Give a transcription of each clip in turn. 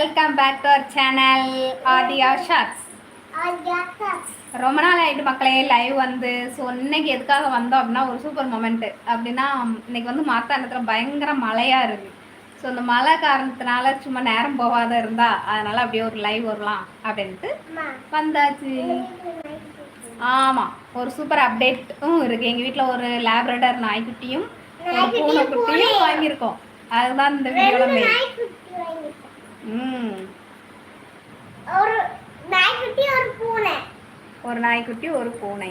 Welcome back to our channel Aadhiya shorts ரொம்ப நாள் ஆகிட்டு மக்களே லைவ் வந்து. ஸோ இன்னைக்கு எதுக்காக வந்தோம் அப்படின்னா ஒரு சூப்பர் மொமெண்ட்டு அப்படின்னா இன்னைக்கு வந்து மாத்தாண்டத்தில் பயங்கர மழையாக இருக்குது ஸோ இந்த மழை காரணத்தினால சும்மா நேரம் போகாத இருந்தா அதனால அப்படியே ஒரு லைவ் வரலாம் அப்படின்ட்டு வந்தாச்சு. ஆமாம் ஒரு சூப்பர் அப்டேட்டும் இருக்குது எங்கள் வீட்டில் ஒரு லேப்ரடர் நாய்க்குட்டியும் ஒரு பூனைக்குட்டியும் வாங்கியிருக்கோம். அதுதான் இந்த வீடியோவில் ஒரு நாய்க்குட்டி ஒரு பூனை. ஒரு நாய்க்குட்டி ஒரு பூனை.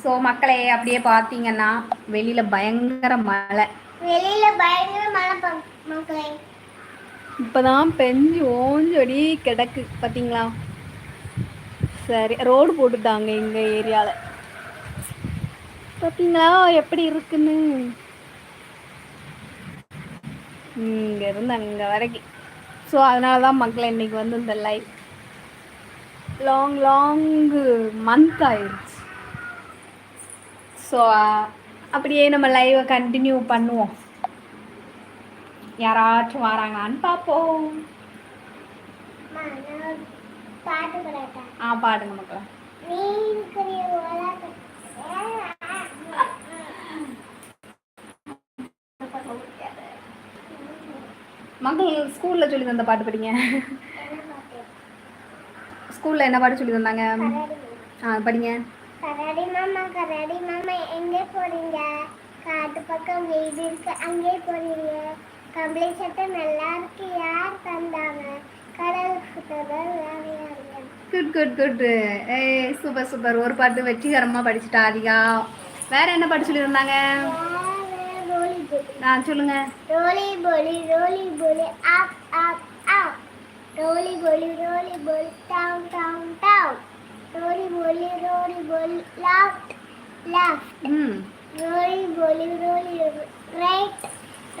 ஸோ மக்களே அப்படியே பார்த்தீங்கன்னா வெளியில் பயங்கர மழை. வெளியில பயங்கர மழை மக்களே. இப்போதான் பெஞ்சு ஓஞ்சொடி கிடக்கு பார்த்தீங்களா? சரி ரோடு போட்டுட்டாங்க எங்கள் ஏரியாவில் பார்த்தீங்களா எப்படி இருக்குன்னு? இங்கே இருந்து அங்கே வரைக்கும். ஸோ அதனால தான் மக்கள் இன்னைக்கு வந்து இந்த லைஃப் லாங் லாங் மந்த் ஆயிடுச்சு ஸோ அப்படியே நம்ம லைவை கண்டினியூ பண்ணுவோம். யாராச்சும் வராங்களான்னு பார்ப்போம். ஆ பாடுங்க மக்களே. மக்கள் ஸ்கூலில் சொல்லி தந்த பாட்டு படிங்க. ஸ்கூலில் என்ன பாட்டு சொல்லி தந்தாங்க ஆ படிங்க. கரடி மாமா கரடி மாமா எங்கே போறீங்க? காட்டு பக்கம் வீடு இருக்கு அங்கே போறீங்க. கம்பளி சட்டை நல்லா இருக்கு யார் தந்தாங்க? கடல் சுத்ததான் யாருங்க குட் குட் குட் ஏய் சூப்பர் சூப்பர் ஒரு பாட்டு வெற்றிகரமாக படிச்சுட்டா அதிகா. வேற என்ன பாட்டு சொல்லி தந்தாங்க ஆ சொல்லுங்க ரோலி போலி ரோலி போலி அப் அப் அப் ரோலி போலி ரோலி போலி டவுன் டவுன் டவுன் ரோலி போலி ரோலி போலி லெஃப்ட் லெஃப்ட் ம் ரோலி போலி ரோலி ரைட்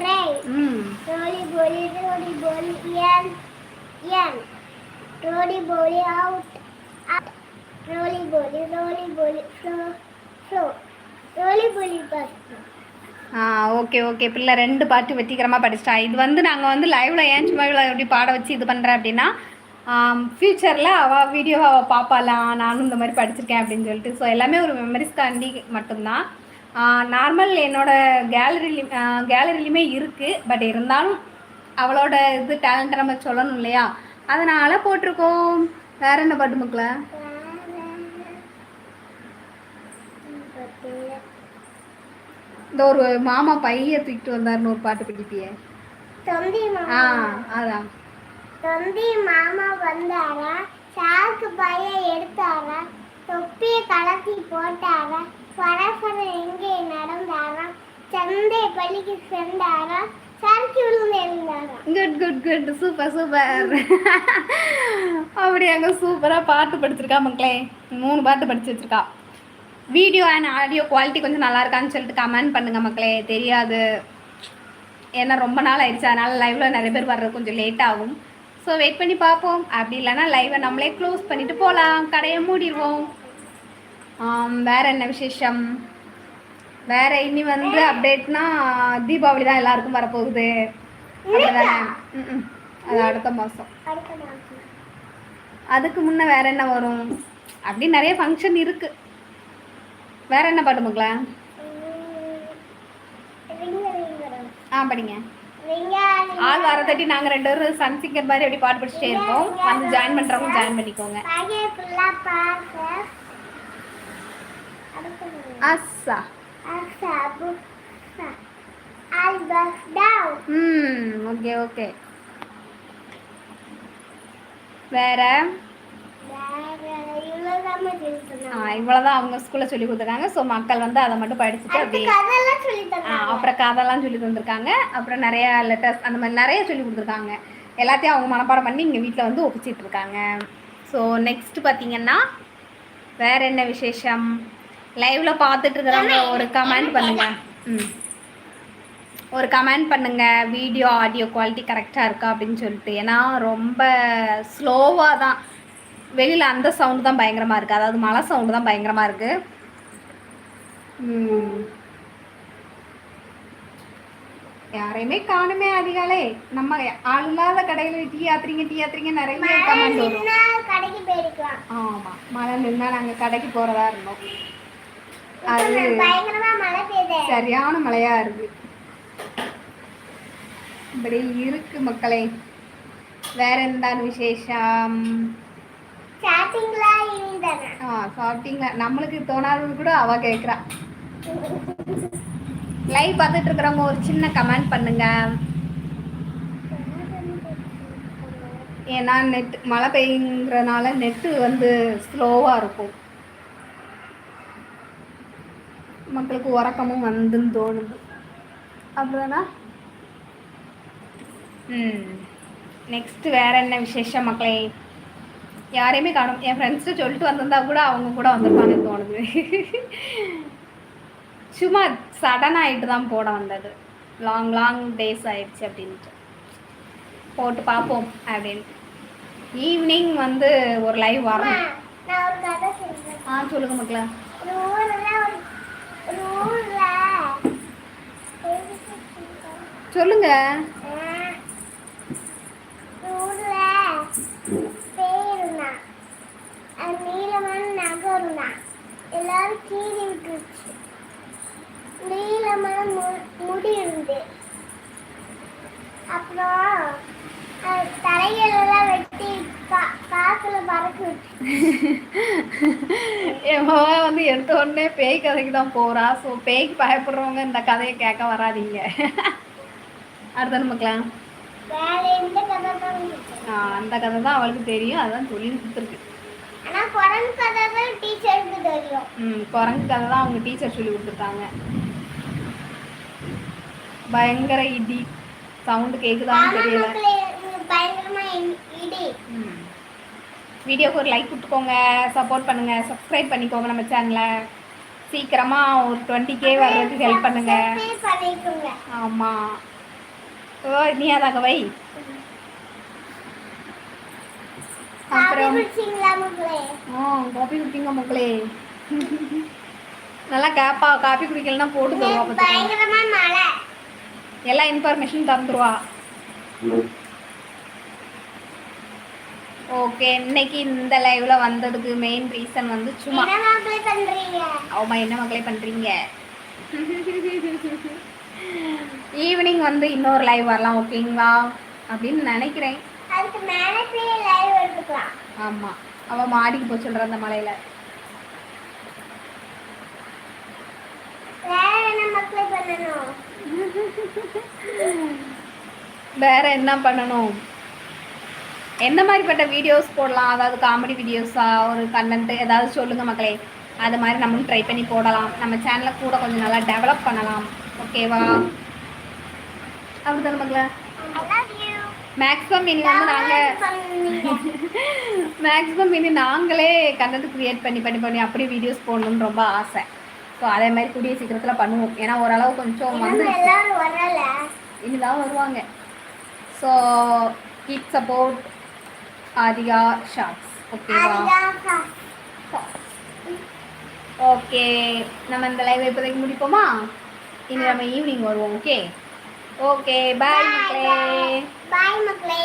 ரைட் ம் ரோலி போலி ரோலி போலி என் என் ரோலி போலி அவுட் அப் ரோலி போலி ரோலி போலி ஃப்ளோ ஃப்ளோ ரோலி போலி பஸ் ஓகே ஓகே. பிள்ளை ரெண்டு பாட்டு வெற்றிகரமாக படிச்சிட்டா. இது வந்து நாங்கள் வந்து லைவில் ஏன் சும்மா இவ்வளோ எப்படி பாட வச்சு இது பண்ணுறேன் அப்படின்னா ஃப்யூச்சரில் அவள் வீடியோவை அவள் பார்ப்பாலாம் நானும் இந்த மாதிரி படிச்சிருக்கேன் அப்படின்னு சொல்லிட்டு. ஸோ எல்லாமே ஒரு மெமரிஸ்க்காண்டி மட்டும்தான். நார்மல் என்னோடய கேலரிலி கேலரிலையுமே இருக்குது பட் இருந்தாலும் அவளோட இது டேலண்ட்டை நம்ம சொல்லணும் இல்லையா? அதனால் போட்டிருக்கோம். வேற என்ன பாட்டு மக்களை? இந்த ஒரு மாமா பைய தூக்கிட்டு வந்தாருன்னு ஒரு பாட்டு பிடிப்பியே. தொந்தி ஆ மாமா அதான். தொந்தி மாமா வந்தாரா? சாக்கு பைய எடுத்தாரா? தொப்பியை கலத்தி போட்டாரா? பரசர எங்கே நடந்தாரா? சந்தை பள்ளிக்கு சென்றாரா? சறுக்கி விழுந்து எழுந்தாரா? Good good good super super அப்படி அங்கே சூப்பராக பாட்டு படிச்சிருக்கா மக்களே. மூணு பாட்டு படிச்சு வச்சிருக்கா. வீடியோ அண்ட் ஆடியோ குவாலிட்டி கொஞ்சம் நல்லா இருக்கான்னு சொல்லிட்டு கமெண்ட் பண்ணுங்க மக்களே. தெரியாது. ஏன்னா ரொம்ப நாள் ஆயிடுச்சு. அதனால லைவ்ல நிறைய பேர் வர்றது கொஞ்சம் லேட் ஆகும். ஸோ வெயிட் பண்ணி பார்ப்போம். அப்படி இல்லைன்னா லைவை நம்மளே க்ளோஸ் பண்ணிட்டு போகலாம் கடையை மூடிடுவோம். வேற என்ன விசேஷம்? வேற இனி வந்து அப்டேட்னா தீபாவளி தான் எல்லாருக்கும் வரப்போகுது. அது அடுத்த மாதம் அதுக்கு முன்ன வேற என்ன வரும்? அப்படி நிறைய ஃபங்க்ஷன் இருக்கு. வேற என்ன பாட்டு மக்களா ஆ படிங்க. ஆள் வர தட்டி நாங்கள் ரெண்டு பேரும் சன் சிங்கர் மாதிரி அப்படி பாட்டு படிச்சுட்டே இருக்கோம் வந்து ஜாயின் பண்ணுறவங்க ஜாயின் பண்ணிக்கோங்க. அஸ்ஸா அசா ம் ஓகே ஓகே. வேற? இவ்வளோதான் அவங்க ஸ்கூலில் சொல்லி கொடுத்துருக்காங்க. ஸோ மக்கள் வந்து அதை மட்டும் படிச்சுட்டு அப்படியே அப்புறம் கதைலாம் சொல்லி தந்திருக்காங்க. அப்புறம் நிறைய லெட்டர்ஸ் அந்த மாதிரி நிறைய சொல்லி கொடுத்துருக்காங்க. எல்லாத்தையும் அவங்க மனப்பாடம் பண்ணி இங்கே வீட்டில் வந்து ஒப்பிச்சிட்டு இருக்காங்க. ஸோ நெக்ஸ்ட் பார்த்தீங்கன்னா வேற என்ன விசேஷம்? லைவ்ல பார்த்துட்டு இருக்கிறவங்க ஒரு கமெண்ட் பண்ணுங்க. ம். ஒரு கமெண்ட் பண்ணுங்க. வீடியோ ஆடியோ குவாலிட்டி கரெக்டாக இருக்கா அப்படின்னு சொல்லிட்டு. ஏன்னா ரொம்ப ஸ்லோவாக தான். வெளியில் அந்த சவுண்டு தான் பயங்கரமாக இருக்குது அதாவது மழை சவுண்டு தான் பயங்கரமாக இருக்குது யாரையுமே காணுமே அதிகாலே. நம்ம ஆள் இல்லாத கடையில் டீ ஆத்துறீங்க டீ ஆத்துறீங்க நிறைய கமெண்ட் வரும். கடைக்கு போயிருக்கலாம். ஆமாம் மழை நின்னா நாங்கள் கடைக்கு போகிறதா இருந்தோம். அது சரியான மழையா இருக்கு. இப்படி இருக்கு மக்களே. வேற எந்த விசேஷம்? ஆ சாப்பிட்டீங்களா? நம்மளுக்கு தோணாதது கூட அவ கேட்குறா லைவ் பார்த்துட்டு இருக்கிறவங்க ஒரு சின்ன கமெண்ட் பண்ணுங்க. ஏன்னா நெட் மழை பெய்யுங்கிறனால நெட்டு வந்து ஸ்லோவாக இருக்கும். மக்களுக்கு உறக்கமும் வந்துன்னு தோணுது. அப்புறம்னா ம். நெக்ஸ்ட் வேற என்ன விசேஷம் மக்களே? யாரையுமே காணும். என் ஃப்ரெண்ட்ஸ்ட்டு சொல்லிட்டு வந்திருந்தா கூட அவங்க கூட வந்திருப்பாங்கன்னு தோணுது. சும்மா சடன் ஆகிட்டு தான் போட வந்தது. லாங் லாங் டேஸ் ஆயிடுச்சு அப்படின்ட்டு. போட்டு பார்ப்போம் அப்படின்ட்டு ஈவினிங் வந்து ஒரு லைவ் வரணும் ஆ சொல்லுங்க மக்களே. ஒரு ஊர்ல ஒரு ஒரு ஊர்ல சொல்லுங்க ஆஹ், ஒரு ஊர்ல பேய் இருந்தான் அது நீளமான நகை இருந்தான் எல்லாரும் கீறி விட்டுருச்சு நீளமான மு- முடி இருந்து. அப்புறம் தலைகளெல்லாம் வெட்டி கா- காத்துல பறக்க என் மகன் வந்து எடுத்த உடனே பேய் கதைக்கு தான் போகிறா ஸோ பேய்க்கு பயப்படுறவங்க இந்த கதையை கேட்க வராதீங்க. அடுத்த நமக்கலாம். அந்த கதை தான் அவளுக்கு தெரியும். அதான் சொல்லி கொடுத்துருக்கு. ம் குரங்கு கதை தான் அவங்க டீச்சர் சொல்லி கொடுத்துருக்காங்க. பயங்கர இடி. சவுண்டு கேட்குதான்னு தெரியல. வீடியோக்கு ஒரு லைக் கொடுத்துக்கோங்க. சப்போர்ட் பண்ணுங்க. சப்ஸ்கிரைப் பண்ணிக்கோங்க நம்ம சேனலை சீக்கிரமா ஒரு டுவெண்ட்டி கே வர்றதுக்கு ஹெல்ப் பண்ணுங்க. Subscribe பண்ணிக்கோங்க. ஆமா. ஓ நீ அதாங்க வை அப்புறம் ஆ காப்பி குடிப்பீங்க மக்களே நல்லா கேப்பா காப்பி குடிக்கலன்னா போட்டு தருவா எல்லா இன்ஃபர்மேஷன் தந்துருவா. ஓகே இன்னைக்கு இந்த லைவ்ல வந்ததுக்கு மெயின் ரீசன் வந்து சும்மா. ஆமா என்ன மக்களே பண்றீங்க? ஈவினிங் வந்து இன்னொரு லைவ் வரலாம் ஓகேங்களா அப்படின்னு நினைக்கிறேன். அதுக்கு மேல போய் லைவ் எடுத்துக்கலாம் ஆமா. அவ மாடிக்கு போய் சொல்ற அந்த மலையில. வேற என்ன மக்களே பண்ணணும்? வேற என்ன மாதிரிப்பட்ட வீடியோஸ் போடலாம்? அதாவது காமெடி வீடியோஸா ஒரு கண்டென்ட் ஏதாவது சொல்லுங்க மக்களே. அது மாதிரி நம்மளும் ட்ரை பண்ணி போடலாம். நம்ம சேனலை கூட கொஞ்சம் நல்லா டெவலப் பண்ணலாம். ஓகேவா அப்படிதானே மக்களே. மேக்ஸிமம் இனி வந்து நாங்கள். மேக்ஸிமம் இனி நாங்களே கண்டென்ட் க்ரியேட் பண்ணி பண்ணி பண்ணி அப்படியே வீடியோஸ் போடணும்னு ரொம்ப ஆசை. ஸோ அதே மாதிரி கூடிய சீக்கிரத்தில் பண்ணுவோம். ஏன்னா ஓரளவு கொஞ்சம் வந்து இனிதான் வருவாங்க. So keep support Aadhiya shorts ஓகேவா ஓகே நம்ம இந்த லைவ் இப்போதைக்கு முடிப்போமா? இனி நம்ம ஈவினிங் வருவோம். ஓகே ஓகே பாய் மக்களே. பாய் மக்களே